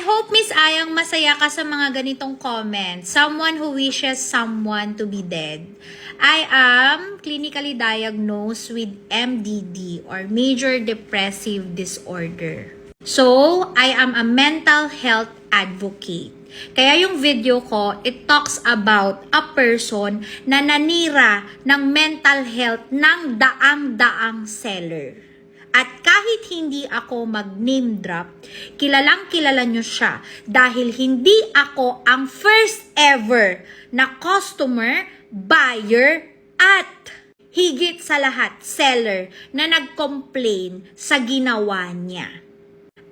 I hope Miss Ayang masaya ka sa mga ganitong comments. Someone who wishes someone to be dead. I am clinically diagnosed with MDD or major depressive disorder. So, I am a mental health advocate. Kaya yung video ko, it talks about a person na nanira ng mental health ng daang-daang seller. At kahit hindi ako mag-name drop, kilalang kilala nyo siya dahil hindi ako ang first ever na customer, buyer, at higit sa lahat, seller na nag-complain sa ginawa niya.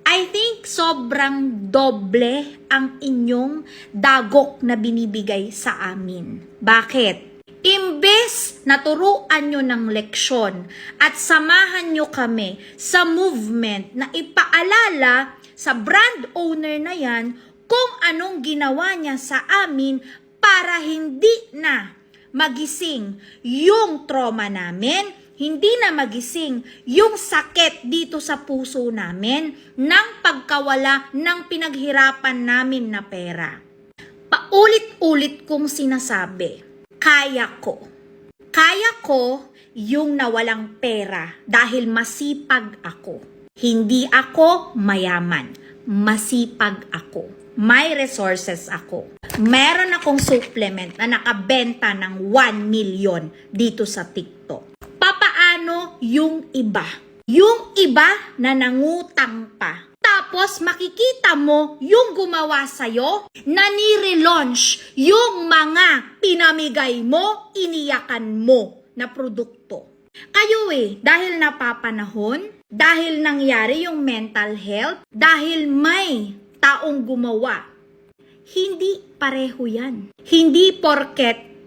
I think sobrang doble ang inyong dagok na binibigay sa amin. Bakit? Imbes na turuan nyo ng leksyon at samahan nyo kami sa movement na ipaalala sa brand owner na yan kung anong ginawa niya sa amin para hindi na magising yung trauma namin, hindi na magising yung sakit dito sa puso namin ng pagkawala ng pinaghirapan namin na pera. Paulit-ulit kong sinasabi, kaya ko. Kaya ko yung nawalang pera dahil masipag ako. Hindi ako mayaman. Masipag ako. May resources ako. Meron akong supplement na nakabenta ng 1 million dito sa TikTok. Papaano yung iba? Yung iba na nangutang pa. Tapos makikita mo yung gumawa sa'yo na ni-relaunch yung mga pinamigay mo, iniyakan mo na produkto. Kayo eh, dahil napapanahon, dahil nangyari yung mental health, dahil may taong gumawa, hindi pareho yan. Hindi porket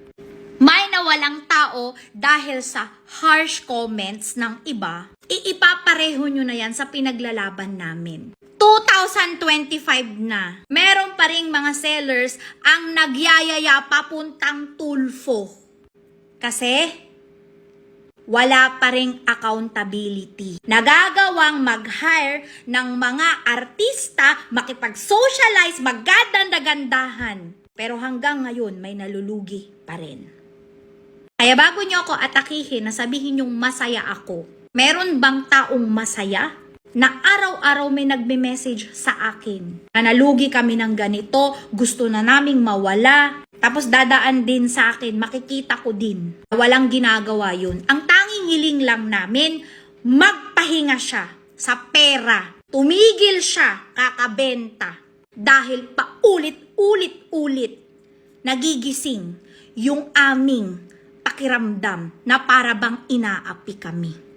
may nawalang tao dahil sa harsh comments ng iba, iipapareho nyo na yan sa pinaglalaban namin. 2025 na, meron pa ring mga sellers ang nagyayaya papuntang tulfo. Kasi, wala pa ring accountability. Nagagawang mag-hire ng mga artista, makipag-socialize, magaganda-gandahan. Pero hanggang ngayon, may nalulugi pa rin. Kaya bago nyo ako atakihin na sabihin yung masaya ako, meron bang taong masaya na araw-araw may nagme-message sa akin na nalugi kami ng ganito, gusto na naming mawala, tapos dadaan din sa akin, makikita ko din. Walang ginagawa yun. Ang tanging hiling lang namin, magpahinga siya sa pera. Tumigil siya kakabenta dahil paulit-ulit-ulit nagigising yung aming pakiramdam na para bang inaapi kami.